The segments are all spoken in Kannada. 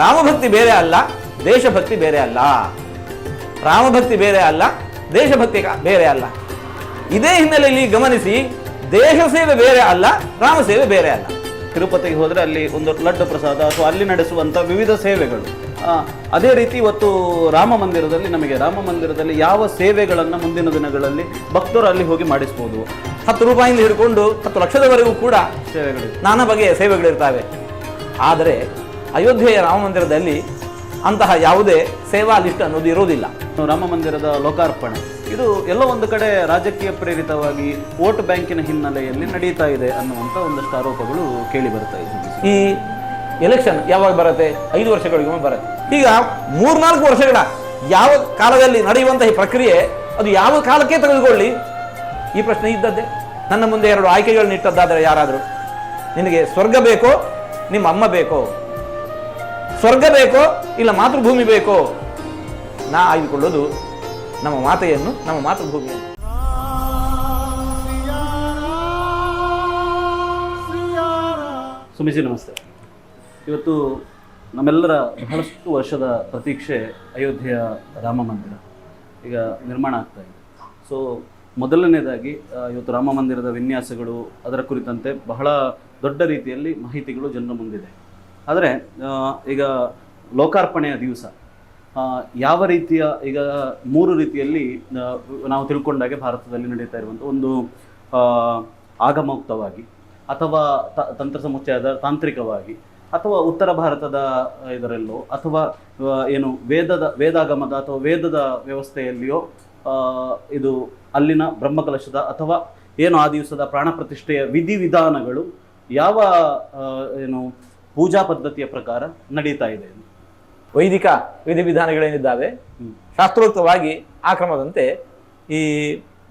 ರಾಮಭಕ್ತಿ ಬೇರೆ ಅಲ್ಲ ದೇಶಭಕ್ತಿ ಬೇರೆ ಅಲ್ಲ. ರಾಮಭಕ್ತಿ ಬೇರೆ ಅಲ್ಲ ದೇಶಭಕ್ತಿ ಬೇರೆ ಅಲ್ಲ. ಇದೇ ಹಿನ್ನೆಲೆಯಲ್ಲಿ ಗಮನಿಸಿ ದೇಶ ಸೇವೆ ಬೇರೆ ಅಲ್ಲ ರಾಮ ಸೇವೆ ಬೇರೆ ಅಲ್ಲ. ತಿರುಪತಿಗೆ ಹೋದರೆ ಅಲ್ಲಿ ಒಂದು ಲಡ್ಡು ಪ್ರಸಾದ ಅಥವಾ ಅಲ್ಲಿ ನಡೆಸುವಂಥ ವಿವಿಧ ಸೇವೆಗಳು. ಅದೇ ರೀತಿ ಇವತ್ತು ರಾಮ ಮಂದಿರದಲ್ಲಿ ನಮಗೆ ರಾಮ ಮಂದಿರದಲ್ಲಿ ಯಾವ ಸೇವೆಗಳನ್ನು ಮುಂದಿನ ದಿನಗಳಲ್ಲಿ ಭಕ್ತರು ಅಲ್ಲಿ ಹೋಗಿ ಮಾಡಿಸ್ಬೋದು. ಹತ್ತು ರೂಪಾಯಿಂದ ಹಿಡ್ಕೊಂಡು ಹತ್ತು ಲಕ್ಷದವರೆಗೂ ಕೂಡ ಸೇವೆಗಳು ನಾನಾ ಬಗೆಯ ಸೇವೆಗಳಿರ್ತವೆ. ಆದರೆ ಅಯೋಧ್ಯೆಯ ರಾಮ ಮಂದಿರದಲ್ಲಿ ಅಂತಹ ಯಾವುದೇ ಸೇವಾ ಲಿಸ್ಟ್ ಅನ್ನೋದು ಇರೋದಿಲ್ಲ ರಾಮ ಮಂದಿರದ ಲೋಕಾರ್ಪಣೆ. ಇದು ಎಲ್ಲ ಒಂದು ಕಡೆ ರಾಜಕೀಯ ಪ್ರೇರಿತವಾಗಿ ವೋಟ್ ಬ್ಯಾಂಕಿನ ಹಿನ್ನೆಲೆಯಲ್ಲಿ ನಡೀತಾ ಇದೆ ಅನ್ನುವಂಥ ಒಂದಷ್ಟು ಆರೋಪಗಳು ಕೇಳಿ ಬರ್ತಾ ಇದೆ. ಈ ಎಲೆಕ್ಷನ್ ಯಾವಾಗ ಬರುತ್ತೆ? ಐದು ವರ್ಷಗಳಿಗೊಮ್ಮೆ ಬರುತ್ತೆ. ಈಗ ಮೂರ್ನಾಲ್ಕು ವರ್ಷಗಳ ಯಾವ ಕಾಲದಲ್ಲಿ ನಡೆಯುವಂತಹ ಈ ಪ್ರಕ್ರಿಯೆ ಅದು ಯಾವ ಕಾಲಕ್ಕೆ ತೆಗೆದುಕೊಳ್ಳಿ? ಈ ಪ್ರಶ್ನೆ ಇದ್ದದ್ದೇ. ನನ್ನ ಮುಂದೆ ಎರಡು ಆಯ್ಕೆಗಳನ್ನ ಇಟ್ಟದ್ದಾದರೆ ಯಾರಾದರೂ? ನಿನಗೆ ಸ್ವರ್ಗ ಬೇಕೋ ನಿಮ್ಮ ಅಮ್ಮ ಬೇಕೋ? ಸ್ವರ್ಗ ಬೇಕೋ ಇಲ್ಲ ಮಾತೃಭೂಮಿ ಬೇಕೋ? ನಾ ಆಯ್ದುಕೊಳ್ಳೋದು ನಮ್ಮ ಮಾತೆಯನ್ನು, ನಮ್ಮ ಮಾತೃಭೂಮಿಯನ್ನು. ಸುಮಿಜಿ ನಮಸ್ತೆ. ಇವತ್ತು ನಮ್ಮೆಲ್ಲರ ಬಹಳಷ್ಟು ವರ್ಷದ ಪ್ರತೀಕ್ಷೆ ಅಯೋಧ್ಯೆಯ ರಾಮ ಮಂದಿರ. ಈಗ ನಿರ್ಮಾಣ ಆಗ್ತಾ ಇದೆ. ಸೊ ಮೊದಲನೇದಾಗಿ ಇವತ್ತು ರಾಮ ಮಂದಿರದ ವಿನ್ಯಾಸಗಳು ಅದರ ಕುರಿತಂತೆ ಬಹಳ ದೊಡ್ಡ ರೀತಿಯಲ್ಲಿ ಮಾಹಿತಿಗಳು ಜನರ ಮುಂದಿದೆ. ಆದರೆ ಈಗ ಲೋಕಾರ್ಪಣೆಯ ದಿವಸ ಯಾವ ರೀತಿಯ, ಈಗ ಮೂರು ರೀತಿಯಲ್ಲಿ ನಾವು ತಿಳ್ಕೊಂಡಾಗೆ ಭಾರತದಲ್ಲಿ ನಡೀತಾ ಇರುವಂಥ ಒಂದು ಆಗಮೋಕ್ತವಾಗಿ ಅಥವಾ ತಂತ್ರ ಸಮುಚ್ಚಯದ ತಾಂತ್ರಿಕವಾಗಿ ಅಥವಾ ಉತ್ತರ ಭಾರತದ ಇದರಲ್ಲೋ ಅಥವಾ ಏನು ವೇದದ, ವೇದಾಗಮದ ಅಥವಾ ವೇದದ ವ್ಯವಸ್ಥೆಯಲ್ಲಿಯೋ ಇದು ಅಲ್ಲಿನ ಬ್ರಹ್ಮಕಲಶದ ಅಥವಾ ಏನು ಆ ದಿವಸದ ಪ್ರಾಣ ಪ್ರತಿಷ್ಠೆಯ ವಿಧಿವಿಧಾನಗಳು ಯಾವ ಏನು ಪೂಜಾ ಪದ್ಧತಿಯ ಪ್ರಕಾರ ನಡೀತಾ ಇದೆ. ವೈದಿಕ ವಿಧಿವಿಧಾನಗಳೇನಿದ್ದಾವೆ ವಿಧಾನಗಳೇನಿದ್ದಾವೆ ಶಾಸ್ತ್ರೋಕ್ತವಾಗಿ ಆ ಕ್ರಮದಂತೆ ಈ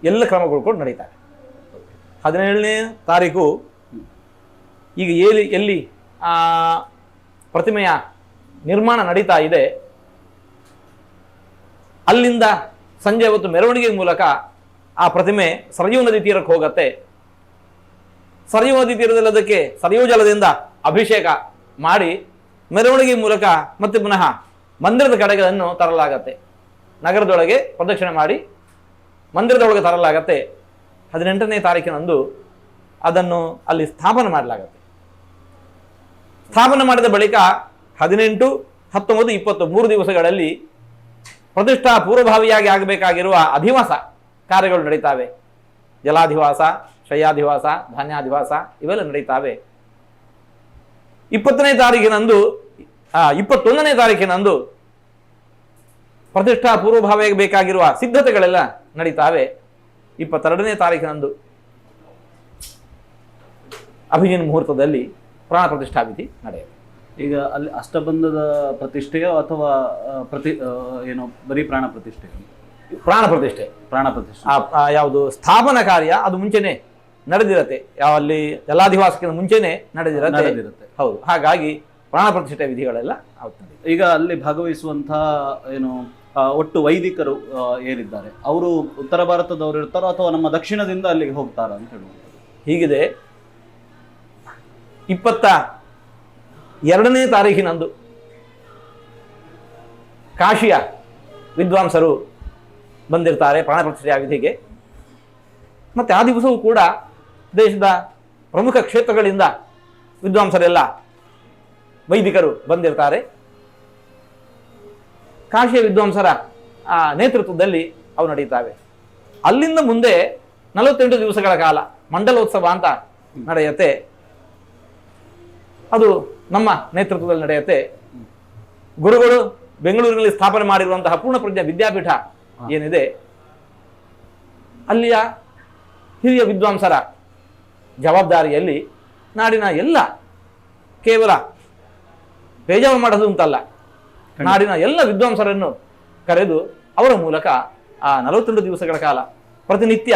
ಎಲ್ಲ ಕ್ರಮಗಳು ಕೂಡ ನಡೀತಾರೆ ಹದಿನೇಳನೇ ತಾರೀಕು ಈಗ ಎಲ್ಲಿ ಎಲ್ಲಿ ಆ ಪ್ರತಿಮೆಯ ನಿರ್ಮಾಣ ನಡೀತಾ ಇದೆ? ಅಲ್ಲಿಂದ ಸಂಜೆ ಹೊತ್ತು ಮೆರವಣಿಗೆ ಮೂಲಕ ಆ ಪ್ರತಿಮೆ ಸರಯೂ ನದಿ ತೀರಕ್ಕೆ ಹೋಗತ್ತೆ. ಸರಯೂ ನದಿ ತೀರದಲ್ಲಿ ಅದಕ್ಕೆ ಸರಯೂ ಜಲದಿಂದ ಅಭಿಷೇಕ ಮಾಡಿ ಮೆರವಣಿಗೆ ಮೂಲಕ ಮತ್ತೆ ಪುನಃ ಮಂದಿರದ ಕಡೆಗಳನ್ನು ತರಲಾಗತ್ತೆ. ನಗರದೊಳಗೆ ಪ್ರದಕ್ಷಿಣೆ ಮಾಡಿ ಮಂದಿರದೊಳಗೆ ತರಲಾಗತ್ತೆ. ಹದಿನೆಂಟನೇ ತಾರೀಕಿನಂದು ಅದನ್ನು ಅಲ್ಲಿ ಸ್ಥಾಪನೆ ಮಾಡಲಾಗತ್ತೆ. ಸ್ಥಾಪನೆ ಮಾಡಿದ ಬಳಿಕ ಹದಿನೆಂಟು, ಹತ್ತೊಂಬತ್ತು ಇಪ್ಪತ್ತು ಮೂರು ದಿವಸಗಳಲ್ಲಿ ಪ್ರತಿಷ್ಠಾ ಪೂರ್ವಭಾವಿಯಾಗಿ ಆಗಬೇಕಾಗಿರುವ ಅಧಿವಾಸ ಕಾರ್ಯಗಳು ನಡೀತಾವೆ. ಜಲಾಧಿವಾಸ ಶಯ್ಯಾಧಿವಾಸ ಧಾನ್ಯಾಧಿವಾಸ ಇವೆಲ್ಲ ನಡೀತಾವೆ. ಇಪ್ಪತ್ತನೇ ತಾರೀಕಿನಂದು ಆ, ಇಪ್ಪತ್ತೊಂದನೇ ತಾರೀಕಿನಂದು ಪ್ರತಿಷ್ಠಾ ಪೂರ್ವಭಾವಿಯಾಗಿ ಬೇಕಾಗಿರುವ ಸಿದ್ಧತೆಗಳೆಲ್ಲ ನಡೀತಾವೆ. ಇಪ್ಪತ್ತೆರಡನೇ ತಾರೀಕಿನಂದು ಅಭಿಜಿನ್ ಮುಹೂರ್ತದಲ್ಲಿ ಪ್ರಾಣ ಪ್ರತಿಷ್ಠಾ ವಿಧಿ ನಡೆಯುತ್ತೆ ಈಗ ಅಲ್ಲಿ ಅಷ್ಟಬಂಧದ ಪ್ರತಿಷ್ಠೆಯೋ ಅಥವಾ ಪ್ರತಿ ಏನು ಬರೀ ಪ್ರಾಣ ಪ್ರತಿಷ್ಠೆ ಪ್ರಾಣ ಪ್ರತಿಷ್ಠೆ. ಪ್ರಾಣ ಪ್ರತಿಷ್ಠೆ. ಯಾವುದು ಸ್ಥಾಪನಾ ಕಾರ್ಯ ಅದು ಮುಂಚೆನೆ ನಡೆದಿರತ್ತೆ. ಅಲ್ಲಿ ಜಲಾಧಿವಾಸಕ್ಕಿಂತ ಮುಂಚೆನೆ ನಡೆದಿರತ್ತೆ. ನಡೆದಿರುತ್ತೆ. ಹೌದು. ಹಾಗಾಗಿ ಪ್ರಾಣ ಪ್ರತಿಷ್ಠೆ ವಿಧಿಗಳೆಲ್ಲ ಆಗ್ತದೆ. ಈಗ ಅಲ್ಲಿ ಭಾಗವಹಿಸುವಂತಹ ಏನು ಒಟ್ಟು ವೈದಿಕರು ಏನಿದ್ದಾರೆ ಅವರು ಉತ್ತರ ಭಾರತದವರು ಇರ್ತಾರೋ ಅಥವಾ ನಮ್ಮ ದಕ್ಷಿಣದಿಂದ ಅಲ್ಲಿಗೆ ಹೋಗ್ತಾರ ಅಂತ ಹೇಳುವಂಥದ್ದು ಹೀಗಿದೆ. ಇಪ್ಪತ್ತ ಎರಡನೇ ತಾರೀಖಿನಂದು ಕಾಶಿಯ ವಿದ್ವಾಂಸರು ಬಂದಿರ್ತಾರೆ ಪ್ರಾಣ ಪ್ರತಿಷ್ಠೆಯ ವಿಧಿಗೆ ಮತ್ತು ಆ ದಿವಸವೂ ಕೂಡ ದೇಶದ ಪ್ರಮುಖ ಕ್ಷೇತ್ರಗಳಿಂದ ವಿದ್ವಾಂಸರೆಲ್ಲ ವೈದಿಕರು ಬಂದಿರ್ತಾರೆ. ಕಾಶಿಯ ವಿದ್ವಾಂಸರ ಆ ನೇತೃತ್ವದಲ್ಲಿ ಅವು ನಡೀತಾವೆ ಅಲ್ಲಿಂದ ಮುಂದೆ ನಲವತ್ತೆಂಟು ದಿವಸಗಳ ಕಾಲ ಮಂಡಲೋತ್ಸವ ಅಂತ ನಡೆಯುತ್ತೆ. ಅದು ನಮ್ಮ ನೇತೃತ್ವದಲ್ಲಿ ನಡೆಯುತ್ತೆ. ಗುರುಗಳು ಬೆಂಗಳೂರಿನಲ್ಲಿ ಸ್ಥಾಪನೆ ಮಾಡಿರುವಂತಹ ಪೂರ್ಣಪ್ರಜ್ಞ ವಿದ್ಯಾಪೀಠ ಏನಿದೆ ಅಲ್ಲಿಯ ಹಿರಿಯ ವಿದ್ವಾಂಸರ ಜವಾಬ್ದಾರಿಯಲ್ಲಿ ನಾಡಿನ ಎಲ್ಲ ಕೇವಲ ಬೇಜಾರು ಮಾಡೋದು ಅಂತಲ್ಲ ನಾಡಿನ ಎಲ್ಲ ವಿದ್ವಾಂಸರನ್ನು ಕರೆದು ಅವರ ಮೂಲಕ ಆ ನಲವತ್ತೆಂಟು ದಿವಸಗಳ ಕಾಲ ಪ್ರತಿನಿತ್ಯ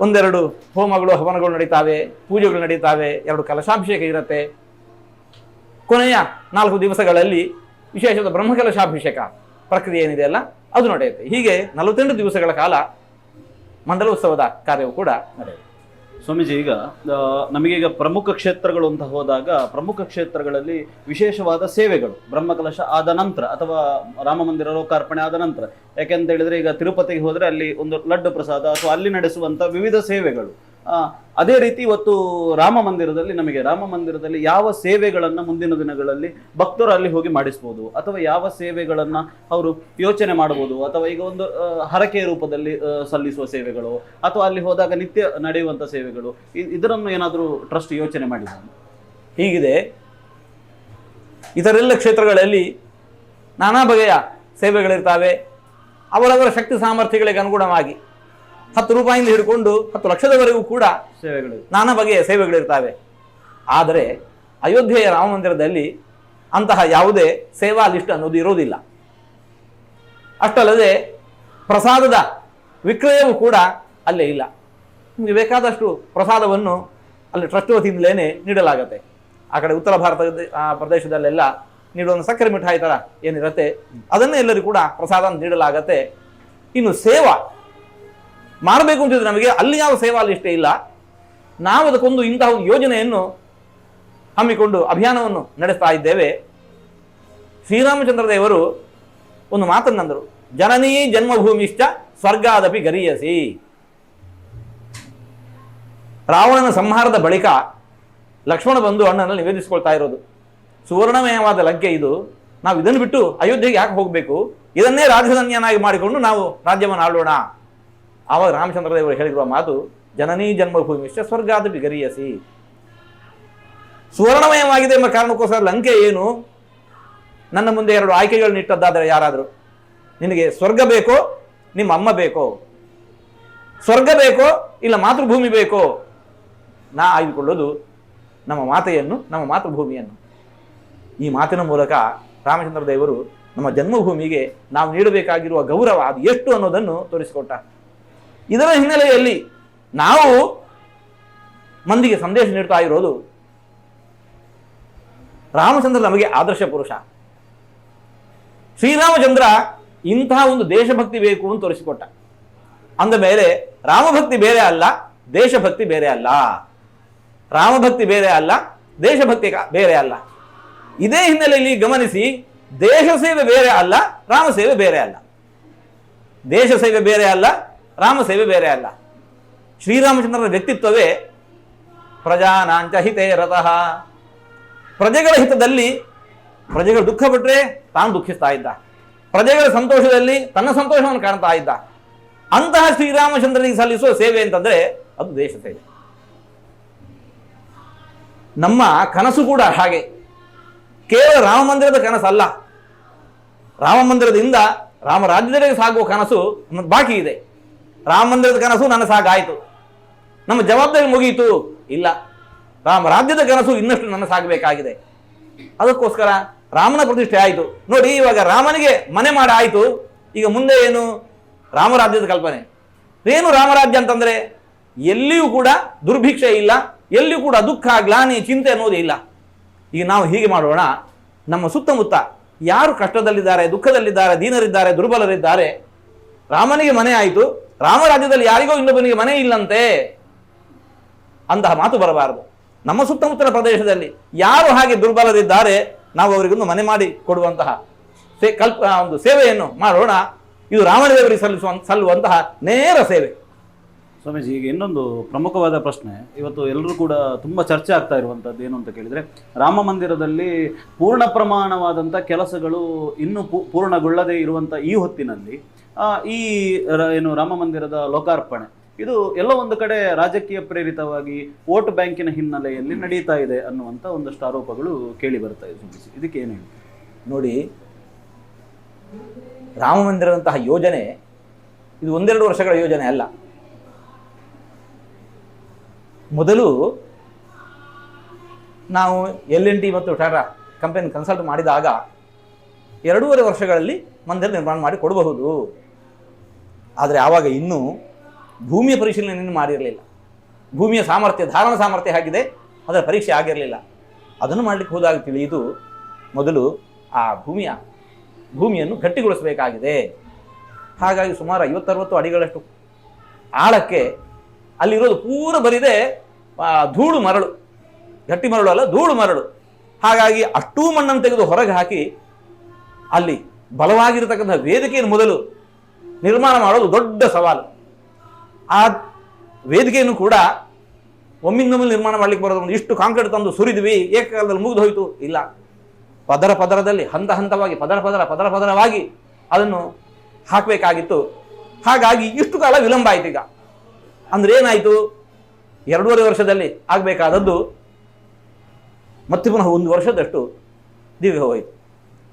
ಒಂದೆರಡು ಹೋಮಗಳು ಹವನಗಳು ನಡೀತಾವೆ ಪೂಜೆಗಳು ನಡೀತಾವೆ ಎರಡು ಕಲಶಾಭಿಷೇಕ ಇರುತ್ತೆ. ಕೊನೆಯ ನಾಲ್ಕು ದಿವಸಗಳಲ್ಲಿ ವಿಶೇಷವಾದ ಬ್ರಹ್ಮಕಲಶಾಭಿಷೇಕ ಪ್ರಕ್ರಿಯೆ ಏನಿದೆ ಅಲ್ಲ ಅದು ನಡೆಯುತ್ತೆ. ಹೀಗೆ ನಲವತ್ತೆಂಟು ದಿವಸಗಳ ಕಾಲ ಮಂಡಲೋತ್ಸವದ ಕಾರ್ಯವು ಕೂಡ ನಡೆಯುತ್ತೆ ಸ್ವಾಮೀಜಿ, ಈಗ ನಮಗೀಗ ಪ್ರಮುಖ ಕ್ಷೇತ್ರಗಳು ಅಂತ ಹೋದಾಗ ಪ್ರಮುಖ ಕ್ಷೇತ್ರಗಳಲ್ಲಿ ವಿಶೇಷವಾದ ಸೇವೆಗಳು, ಬ್ರಹ್ಮಕಲಶ ಆದ ನಂತರ ಅಥವಾ ರಾಮ ಮಂದಿರ ಲೋಕಾರ್ಪಣೆ ಆದ ನಂತರ. ಯಾಕೆಂತ ಹೇಳಿದ್ರೆ ಈಗ ತಿರುಪತಿಗೆ ಹೋದ್ರೆ ಅಲ್ಲಿ ಒಂದು ಲಡ್ಡು ಪ್ರಸಾದ ಅಥವಾ ಅಲ್ಲಿ ನಡೆಸುವಂತ ವಿವಿಧ ಸೇವೆಗಳು. ಅದೇ ರೀತಿ ಇವತ್ತು ರಾಮ ಮಂದಿರದಲ್ಲಿ ನಮಗೆ ರಾಮ ಮಂದಿರದಲ್ಲಿ ಯಾವ ಸೇವೆಗಳನ್ನು ಮುಂದಿನ ದಿನಗಳಲ್ಲಿ ಭಕ್ತರು ಅಲ್ಲಿ ಹೋಗಿ ಮಾಡಿಸ್ಬೋದು? ಅಥವಾ ಯಾವ ಸೇವೆಗಳನ್ನು ಅವರು ಯೋಚನೆ ಮಾಡಬಹುದು ಅಥವಾ ಈಗ ಒಂದು ಹರಕೆ ರೂಪದಲ್ಲಿ ಸಲ್ಲಿಸುವ ಸೇವೆಗಳು, ಅಥವಾ ಅಲ್ಲಿ ಹೋದಾಗ ನಿತ್ಯ ನಡೆಯುವಂಥ ಸೇವೆಗಳು ಇದರನ್ನು ಏನಾದರೂ ಟ್ರಸ್ಟ್ ಯೋಚನೆ ಮಾಡಿದ ಹೀಗಿದೆ. ಇತರೆಲ್ಲ ಕ್ಷೇತ್ರಗಳಲ್ಲಿ ನಾನಾ ಬಗೆಯ ಸೇವೆಗಳಿರ್ತಾವೆ. ಅವರವರ ಶಕ್ತಿ ಸಾಮರ್ಥ್ಯಗಳಿಗೆ ಅನುಗುಣವಾಗಿ. ಹತ್ತು ರೂಪಾಯಿಂದ ಹಿಡ್ಕೊಂಡು ಹತ್ತು ಲಕ್ಷದವರೆಗೂ ಕೂಡ ಸೇವೆಗಳು. ನಾನಾ ಬಗೆಯ ಸೇವೆಗಳಿರ್ತವೆ. ಆದರೆ ಅಯೋಧ್ಯೆಯ ರಾಮ ಮಂದಿರದಲ್ಲಿ ಅಂತಹ ಯಾವುದೇ ಸೇವಾ ಲಿಸ್ಟ್ ಅನ್ನೋದು ಇರೋದಿಲ್ಲ. ಅಷ್ಟಲ್ಲದೆ ಪ್ರಸಾದದ ವಿಕ್ರಯವೂ ಕೂಡ ಅಲ್ಲೇ ಇಲ್ಲ. ನಿಮಗೆ ಬೇಕಾದಷ್ಟು ಪ್ರಸಾದವನ್ನು ಅಲ್ಲಿ ಟ್ರಸ್ಟ್ ವತಿಯಿಂದಲೇ ನೀಡಲಾಗತ್ತೆ. ಆ ಕಡೆ ಉತ್ತರ ಭಾರತದ ಆ ಪ್ರದೇಶದಲ್ಲೆಲ್ಲ ನೀಡುವ ಸಕ್ಕರೆ ಮಿಠಾಯಿ ಥರ ಏನಿರುತ್ತೆ ಅದನ್ನೇ ಎಲ್ಲರಿಗೂ ಕೂಡ ಪ್ರಸಾದ ನೀಡಲಾಗತ್ತೆ. ಇನ್ನು ಸೇವಾ ಮಾಡಬೇಕು ಅಂತಿದ್ರೆ ನಮಗೆ ಅಲ್ಲಿ ಯಾವ ಸೇವಾ ಲಿಸ್ಟೇ ಇಲ್ಲ. ನಾವು ಅದಕ್ಕೊಂದು ಇಂತಹ ಒಂದು ಯೋಜನೆಯನ್ನು ಹಮ್ಮಿಕೊಂಡು ಅಭಿಯಾನವನ್ನು ನಡೆಸ್ತಾ ಇದ್ದೇವೆ. ಶ್ರೀರಾಮಚಂದ್ರ ದೇವರು ಒಂದು ಮಾತನ್ನಂದರು ಜನನೀ ಜನ್ಮಭೂಮಿಶ್ಚ ಸ್ವರ್ಗಾದಪಿ ಗರಿಯಸಿ. ರಾವಣನ ಸಂಹಾರದ ಬಳಿಕ ಲಕ್ಷ್ಮಣ ಬಂದು ಅಣ್ಣನಲ್ಲಿ ನಿವೇದಿಸಿಕೊಳ್ತಾ ಇರೋದು. ಸುವರ್ಣಮಯವಾದ ಲಂಕೆ ಇದು. ನಾವು ಇದನ್ನು ಬಿಟ್ಟು ಅಯೋಧ್ಯೆಗೆ ಯಾಕೆ ಹೋಗಬೇಕು? ಇದನ್ನೇ ರಾಜಧಾನಿಯನ್ನಾಗಿ ಮಾಡಿಕೊಂಡು ನಾವು ರಾಜ್ಯವನ್ನು ಆಳೋಣ ಆವಾಗ ರಾಮಚಂದ್ರ ದೇವರು ಹೇಳಿರುವ ಮಾತು, ಜನನೀ ಜನ್ಮಭೂಮಿಶ್ಚ ಸ್ವರ್ಗಾದ ಬಿಗರಿಯಸಿ ಸುವರ್ಣಮಯವಾಗಿದೆ ಎಂಬ ಕಾರಣಕ್ಕೋಸ್ಕರ ಲಂಕೆ ಏನು? ನನ್ನ ಮುಂದೆ ಎರಡು ಆಯ್ಕೆಗಳನ್ನ ಇಟ್ಟದ್ದಾದರೆ ಯಾರಾದರೂ? ನಿನಗೆ ಸ್ವರ್ಗ ಬೇಕೋ, ನಿಮ್ಮ ಅಮ್ಮ ಬೇಕೋ? ಸ್ವರ್ಗ ಬೇಕೋ, ಇಲ್ಲ ಮಾತೃಭೂಮಿ ಬೇಕೋ? ನಾ ಆಯ್ದುಕೊಳ್ಳೋದು ನಮ್ಮ ಮಾತೆಯನ್ನು, ನಮ್ಮ ಮಾತೃಭೂಮಿಯನ್ನು. ಈ ಮಾತಿನ ಮೂಲಕ ರಾಮಚಂದ್ರ ದೇವರು ನಮ್ಮ ಜನ್ಮಭೂಮಿಗೆ ನಾವು ನೀಡಬೇಕಾಗಿರುವ ಗೌರವ ಅದು ಎಷ್ಟು ಅನ್ನೋದನ್ನು ತೋರಿಸಿಕೊಟ್ಟ. ಇದರ ಹಿನ್ನೆಲೆಯಲ್ಲಿ ನಾವು ಮಂದಿಗೆ ಸಂದೇಶ ನೀಡ್ತಾ ಇರೋದು, ರಾಮಚಂದ್ರ ನಮಗೆ ಆದರ್ಶ ಪುರುಷ. ಶ್ರೀರಾಮಚಂದ್ರ ಇಂತಹ ಒಂದು ದೇಶಭಕ್ತಿ ಬೇಕು ಅಂತ ತೋರಿಸಿಕೊಟ್ಟ. ಅಂದ ಮೇಲೆ ರಾಮಭಕ್ತಿ ಬೇರೆ ಅಲ್ಲ, ದೇಶಭಕ್ತಿ ಬೇರೆ ಅಲ್ಲ. ರಾಮಭಕ್ತಿ ಬೇರೆ ಅಲ್ಲ, ದೇಶಭಕ್ತಿ ಬೇರೆ ಅಲ್ಲ. ಇದೇ ಹಿನ್ನೆಲೆಯಲ್ಲಿ ಗಮನಿಸಿ, ದೇಶ ಸೇವೆ ಬೇರೆ ಅಲ್ಲ, ರಾಮ ಸೇವೆ ಬೇರೆ ಅಲ್ಲ. ದೇಶ ಸೇವೆ ಬೇರೆ ಅಲ್ಲ ರಾಮ ಸೇವೆ ಬೇರೆ ಅಲ್ಲ. ಶ್ರೀರಾಮಚಂದ್ರರ ವ್ಯಕ್ತಿತ್ವವೇ ಪ್ರಜಾನಾಂಚ ಹಿತೇ ರತಃ ಪ್ರಜೆಗಳ ಹಿತದಲ್ಲಿ ಪ್ರಜೆಗಳು ದುಃಖ ಪಟ್ಟರೆ ತಾನು ದುಃಖಿಸ್ತಾ ಇದ್ದ. ಪ್ರಜೆಗಳ ಸಂತೋಷದಲ್ಲಿ ತನ್ನ ಸಂತೋಷವನ್ನು ಕಾಣ್ತಾ ಇದ್ದ. ಅಂತಹ ಶ್ರೀರಾಮಚಂದ್ರನಿಗೆ ಸಲ್ಲಿಸುವ ಸೇವೆ ಅಂತಂದ್ರೆ ಅದು ದೇಶ ಸೇವೆ. ನಮ್ಮ ಕನಸು ಕೂಡ ಹಾಗೆ. ಕೇವಲ ರಾಮ ಮಂದಿರದ ಕನಸಲ್ಲ. ರಾಮ ಮಂದಿರದಿಂದ ರಾಮ ರಾಜ್ಯದೆಡೆಗೆ ಸಾಗುವ ಕನಸು ಬಾಕಿ ಇದೆ. ರಾಮ ಮಂದಿರದ ಕನಸು ನನ್ನ ಸಾಕಾಯಿತು ನಮ್ಮ ಜವಾಬ್ದಾರಿ ಮುಗಿಯಿತು ಇಲ್ಲ. ರಾಮ ರಾಜ್ಯದ ಕನಸು ಇನ್ನಷ್ಟು ನನ್ನ ಸಾಗಬೇಕಾಗಿದೆ. ಅದಕ್ಕೋಸ್ಕರ ರಾಮನ ಪ್ರತಿಷ್ಠೆ ಆಯಿತು. ನೋಡಿ, ಇವಾಗ ರಾಮನಿಗೆ ಮನೆ ಮಾಡ ಆಯಿತು. ಈಗ ಮುಂದೆ ಏನು? ರಾಮರಾಜ್ಯದ ಕಲ್ಪನೆ. ಏನು ರಾಮರಾಜ್ಯ ಅಂತಂದರೆ, ಎಲ್ಲಿಯೂ ಕೂಡ ದುರ್ಭಿಕ್ಷೆ ಇಲ್ಲ, ಎಲ್ಲಿಯೂ ಕೂಡ ದುಃಖ, ಗ್ಲಾನಿ, ಚಿಂತೆ ಅನ್ನೋದು ಇಲ್ಲ. ಈಗ ನಾವು ಹೀಗೆ ಮಾಡೋಣ. ನಮ್ಮ ಸುತ್ತಮುತ್ತ ಯಾರು ಕಷ್ಟದಲ್ಲಿದ್ದಾರೆ, ದುಃಖದಲ್ಲಿದ್ದಾರೆ, ದೀನರಿದ್ದಾರೆ, ದುರ್ಬಲರಿದ್ದಾರೆ, ರಾಮನಿಗೆ ಮನೆ ಆಯಿತು. ರಾಮರಾಜ್ಯದಲ್ಲಿ ಯಾರಿಗೋ ಇನ್ನೊಬ್ಬನಿಗೆ ಮನೆ ಇಲ್ಲಂತೆ ಅಂತಹ ಮಾತು ಬರಬಾರದು. ನಮ್ಮ ಸುತ್ತಮುತ್ತಲ ಪ್ರದೇಶದಲ್ಲಿ ಯಾರು ಹಾಗೆ ದುರ್ಬಲರಿದ್ದಾರೆ, ನಾವು ಅವರಿಗೊಂದು ಮನೆ ಮಾಡಿ ಕೊಡುವಂತಹ ಕಲ್ಪ ಒಂದು ಸೇವೆಯನ್ನು ಮಾಡೋಣ. ಇದು ರಾಮದೇವರಿಗೆ ಸಲ್ಲಿಸುವ ಸಲ್ಲುವಂತಹ ನೇರ ಸೇವೆ. ಸ್ವಾಮೀಜಿ, ಈಗ ಇನ್ನೊಂದು ಪ್ರಮುಖವಾದ ಪ್ರಶ್ನೆ. ಇವತ್ತು ಎಲ್ಲರೂ ಕೂಡ ತುಂಬ ಚರ್ಚೆ ಆಗ್ತಾ ಇರುವಂಥದ್ದು ಏನು ಅಂತ ಕೇಳಿದರೆ, ರಾಮ ಮಂದಿರದಲ್ಲಿ ಪೂರ್ಣ ಪ್ರಮಾಣವಾದಂಥ ಕೆಲಸಗಳು ಇನ್ನೂ ಪೂರ್ಣಗೊಳ್ಳದೇ ಇರುವಂಥ ಈ ಹೊತ್ತಿನಲ್ಲಿ ಈ ಏನು ರಾಮ ಮಂದಿರದ ಲೋಕಾರ್ಪಣೆ. ಇದು ಎಲ್ಲ ಒಂದು ಕಡೆ ರಾಜಕೀಯ ಪ್ರೇರಿತವಾಗಿ ವೋಟ್ ಬ್ಯಾಂಕಿನ ಹಿನ್ನೆಲೆಯಲ್ಲಿ ನಡೀತಾ ಇದೆ ಅನ್ನುವಂಥ ಒಂದಷ್ಟು ಆರೋಪಗಳು ಕೇಳಿ ಬರ್ತಾ ಇದೆ ಇದಕ್ಕೆ ಏನು ನೋಡಿ, ರಾಮ ಮಂದಿರದಂತಹ ಯೋಜನೆ ಇದು ಒಂದೆರಡು ವರ್ಷಗಳ ಯೋಜನೆ ಅಲ್ಲ. ಮೊದಲು ನಾವು ಎಲ್ ಎನ್ ಟಿ ಮತ್ತು ಟಾಟಾ ಕಂಪನಿ ಕನ್ಸಲ್ಟ್ ಮಾಡಿದಾಗ ಎರಡೂವರೆ ವರ್ಷಗಳಲ್ಲಿ ಮಂದಿರ ನಿರ್ಮಾಣ ಮಾಡಿ ಕೊಡಬಹುದು. ಆದರೆ ಆವಾಗ ಇನ್ನೂ ಭೂಮಿಯ ಪರಿಶೀಲನೆಯನ್ನು ಮಾಡಿರಲಿಲ್ಲ. ಭೂಮಿಯ ಸಾಮರ್ಥ್ಯ, ಧಾರಣ ಸಾಮರ್ಥ್ಯ ಆಗಿದೆ ಅದರ ಪರೀಕ್ಷೆ ಆಗಿರಲಿಲ್ಲ. ಅದನ್ನು ಮಾಡಲಿಕ್ಕೆ ಹೋದಾಗ ತಿಳಿಯಿತು ಮೊದಲು ಆ ಭೂಮಿಯ, ಭೂಮಿಯನ್ನು ಗಟ್ಟಿಗೊಳಿಸಬೇಕಾಗಿದೆ. ಹಾಗಾಗಿ ಸುಮಾರು ಐವತ್ತರವತ್ತು ಅಡಿಗಳಷ್ಟು ಆಳಕ್ಕೆ ಅಲ್ಲಿರೋದು ಪೂರ ಬರಿದೆ ಧೂಳು ಮರಳು. ಗಟ್ಟಿ ಮರಳು ಅಲ್ಲ, ಧೂಳು ಮರಳು. ಹಾಗಾಗಿ ಅಷ್ಟೂ ಮಣ್ಣನ್ನು ತೆಗೆದು ಹೊರಗೆ ಹಾಕಿ ಅಲ್ಲಿ ಬಲವಾಗಿರತಕ್ಕಂಥ ವೇದಿಕೆಯನ್ನು ಮೊದಲು ನಿರ್ಮಾಣ ಮಾಡೋದು ದೊಡ್ಡ ಸವಾಲು. ಆ ವೇದಿಕೆಯನ್ನು ಕೂಡ ಒಮ್ಮಿಂದೊಮ್ಮೆ ನಿರ್ಮಾಣ ಮಾಡಲಿಕ್ಕೆ ಬರೋದು ಇಷ್ಟು ಕಾಂಕ್ರೀಟ್ ತಂದು ಸುರಿದ್ವಿ, ಏಕಕಾಲದಲ್ಲಿ ಮುಗಿದು ಹೋಯಿತು, ಇಲ್ಲ. ಪದರ ಪದರದಲ್ಲಿ, ಹಂತ ಹಂತವಾಗಿ, ಪದರ ಪದರ ಪದರ ಪದರವಾಗಿ ಅದನ್ನು ಹಾಕಬೇಕಾಗಿತ್ತು. ಹಾಗಾಗಿ ಇಷ್ಟು ಕಾಲ ವಿಳಂಬ ಆಯ್ತು ಈಗ. ಅಂದ್ರೆ ಏನಾಯಿತು? ಎರಡೂವರೆ ವರ್ಷದಲ್ಲಿ ಆಗಬೇಕಾದದ್ದು ಮತ್ತೆ ಪುನಃ ಒಂದು ವರ್ಷದಷ್ಟು ದಿವ್ಯ ಹೋಯಿತು.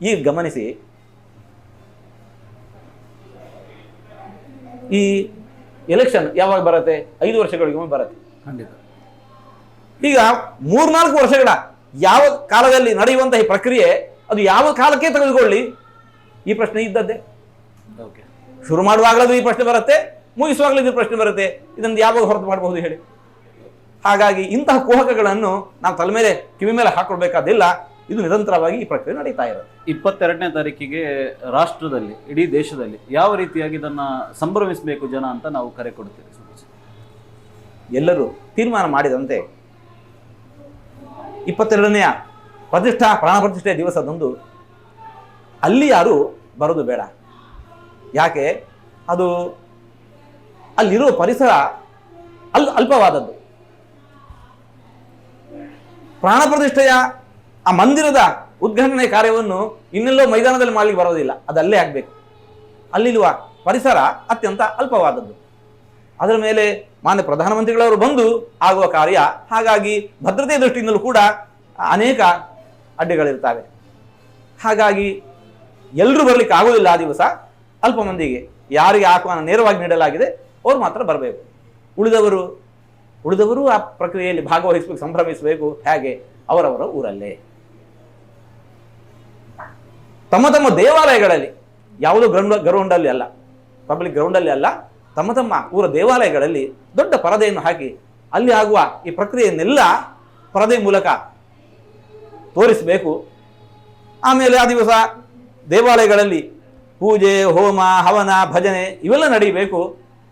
ಈಗ ಗಮನಿಸಿ. ಈ ಎಲೆಕ್ಷನ್ ಯಾವಾಗ ಬರುತ್ತೆ? ಐದು ವರ್ಷಗಳಿಗೊಮ್ಮೆ ಬರುತ್ತೆ. ಖಂಡಿತ. ಈಗ ಮೂರ್ನಾಲ್ಕು ವರ್ಷಗಳ ಯಾವ ಕಾಲದಲ್ಲಿ ನಡೆಯುವಂತಹ ಈ ಪ್ರಕ್ರಿಯೆ ಅದು ಯಾವ ಕಾಲಕ್ಕೆ ತೆಗೆದುಕೊಳ್ಳಿ? ಈ ಪ್ರಶ್ನೆ ಇದ್ದದ್ದೇ. ಶುರು ಮಾಡುವಾಗಲೂ ಈ ಪ್ರಶ್ನೆ ಬರುತ್ತೆ. ಮುಗಿಸುವಾಗಲೂ ಇದ್ರ ಪ್ರಶ್ನೆ ಬರುತ್ತೆ ಇದನ್ನು ಯಾವಾಗ ಹೊರತು ಮಾಡಬಹುದು ಹೇಳಿ. ಹಾಗಾಗಿ ಇಂತಹ ಕುಹಕಗಳನ್ನು ನಾವು ತಲೆ ಮೇಲೆ ಕಿವಿ ಮೇಲೆ ಹಾಕೊಳ್ಬೇಕಾದಿಲ್ಲ ಇದು ನಿರಂತರವಾಗಿ ಈ ಪ್ರಕ್ರಿಯೆ ನಡೀತಾ ಇರುತ್ತೆ. ಇಪ್ಪತ್ತೆರಡನೇ ತಾರೀಕಿಗೆ ರಾಷ್ಟ್ರದಲ್ಲಿ ಇಡೀ ದೇಶದಲ್ಲಿ ಯಾವ ರೀತಿಯಾಗಿ ಇದನ್ನು ಸಂಭ್ರಮಿಸಬೇಕು ಜನ ಅಂತ ನಾವು ಕರೆ ಕೊಡ್ತೀವಿ. ಎಲ್ಲರೂ ತೀರ್ಮಾನ ಮಾಡಿದಂತೆ ಇಪ್ಪತ್ತೆರಡನೆಯ ಪ್ರತಿಷ್ಠಾ ಪ್ರಾಣ ಪ್ರತಿಷ್ಠೆಯ ದಿವಸದಂದು ಅಲ್ಲಿ ಯಾರು ಬರೋದು ಬೇಡ. ಯಾಕೆ? ಅದು ಅಲ್ಲಿರುವ ಪರಿಸರ ಅಲ್ ಅಲ್ಪವಾದದ್ದು. ಪ್ರಾಣ ಪ್ರತಿಷ್ಠೆಯ ಆ ಮಂದಿರದ ಉದ್ಘಾಟನೆ ಕಾರ್ಯವನ್ನು ಇನ್ನೆಲ್ಲೋ ಮೈದಾನದಲ್ಲಿ ಮಾಡಲಿಕ್ಕೆ ಬರೋದಿಲ್ಲ. ಅದಲ್ಲೇ ಆಗಬೇಕು. ಅಲ್ಲಿರುವ ಪರಿಸರ ಅತ್ಯಂತ ಅಲ್ಪವಾದದ್ದು. ಅದರ ಮೇಲೆ ಮಾನ್ಯ ಪ್ರಧಾನಮಂತ್ರಿಗಳವರು ಬಂದು ಆಗುವ ಕಾರ್ಯ, ಹಾಗಾಗಿ ಭದ್ರತೆಯ ದೃಷ್ಟಿಯಿಂದಲೂ ಕೂಡ ಅನೇಕ ಅಡ್ಡಿಗಳಿರ್ತವೆ ಹಾಗಾಗಿ ಎಲ್ಲರೂ ಬರಲಿಕ್ಕೆ ಆಗೋದಿಲ್ಲ ಆ ದಿವಸ. ಅಲ್ಪ ಮಂದಿಗೆ ಯಾರಿಗೆ ಆಹ್ವಾನ ನೇರವಾಗಿ ನೀಡಲಾಗಿದೆ ಅವ್ರು ಮಾತ್ರ ಬರಬೇಕು. ಉಳಿದವರು ಉಳಿದವರು ಆ ಪ್ರಕ್ರಿಯೆಯಲ್ಲಿ ಭಾಗವಹಿಸಬೇಕು, ಸಂಭ್ರಮಿಸಬೇಕು, ಹೇಗೆ? ಅವರವರ ಊರಲ್ಲೇ. ತಮ್ಮ ತಮ್ಮ ದೇವಾಲಯಗಳಲ್ಲಿ, ಯಾವುದೋ ಗ್ರೌಂಡ್, ಗ್ರೌಂಡಲ್ಲಿ ಅಲ್ಲ ಪಬ್ಲಿಕ್ ಗ್ರೌಂಡಲ್ಲಿ ಅಲ್ಲ, ತಮ್ಮ ತಮ್ಮ ಊರ ದೇವಾಲಯಗಳಲ್ಲಿ ದೊಡ್ಡ ಪರದೆಯನ್ನು ಹಾಕಿ, ಅಲ್ಲಿ ಆಗುವ ಈ ಪ್ರಕ್ರಿಯೆಯನ್ನೆಲ್ಲ ಪರದೆ ಮೂಲಕ ತೋರಿಸಬೇಕು. ಆಮೇಲೆ ಆ ದಿವಸ ದೇವಾಲಯಗಳಲ್ಲಿ ಪೂಜೆ, ಹೋಮ, ಹವನ, ಭಜನೆ ಇವೆಲ್ಲ ನಡೀಬೇಕು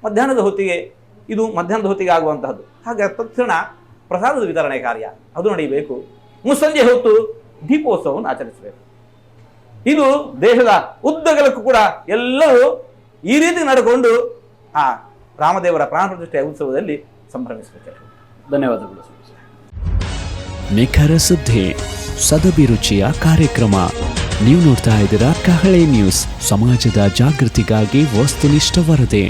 ಮಧ್ಯಾಹ್ನದ ಹೊತ್ತಿಗೆ ಇದು ಮಧ್ಯಾಹ್ನದ ಹೊತ್ತಿಗೆ ಆಗುವಂತಹದ್ದು. ಹಾಗೆ ತಕ್ಷಣ ಪ್ರಸಾದದ ವಿತರಣೆ ಕಾರ್ಯ ಅದು ನಡೆಯಬೇಕು ಮುಸ್ಸಂಜೆ ಹೊತ್ತು ದೀಪೋತ್ಸವವನ್ನು ಆಚರಿಸಬೇಕು. ಇದು ದೇಶದ ಉದ್ದಗಲಕ್ಕೂ ಕೂಡ ಎಲ್ಲರೂ ಈ ರೀತಿ ನಡೆಕೊಂಡು ಆ ರಾಮದೇವರ ಪ್ರಾಣ ಪ್ರತಿಷ್ಠೆಯ ಉತ್ಸವದಲ್ಲಿ ಸಂಭ್ರಮಿಸಬೇಕು. ಧನ್ಯವಾದಗಳು. ನಿಖರ ಸುದ್ದಿ ಸದಭಿರುಚಿಯ ಕಾರ್ಯಕ್ರಮ. ನೀವು ನೋಡ್ತಾ ಇದ್ದೀರಾ ಕಹಳೆ ನ್ಯೂಸ್ ಸಮಾಜದ ಜಾಗೃತಿಗಾಗಿ ವಸ್ತುನಿಷ್ಠ ವರದಿ.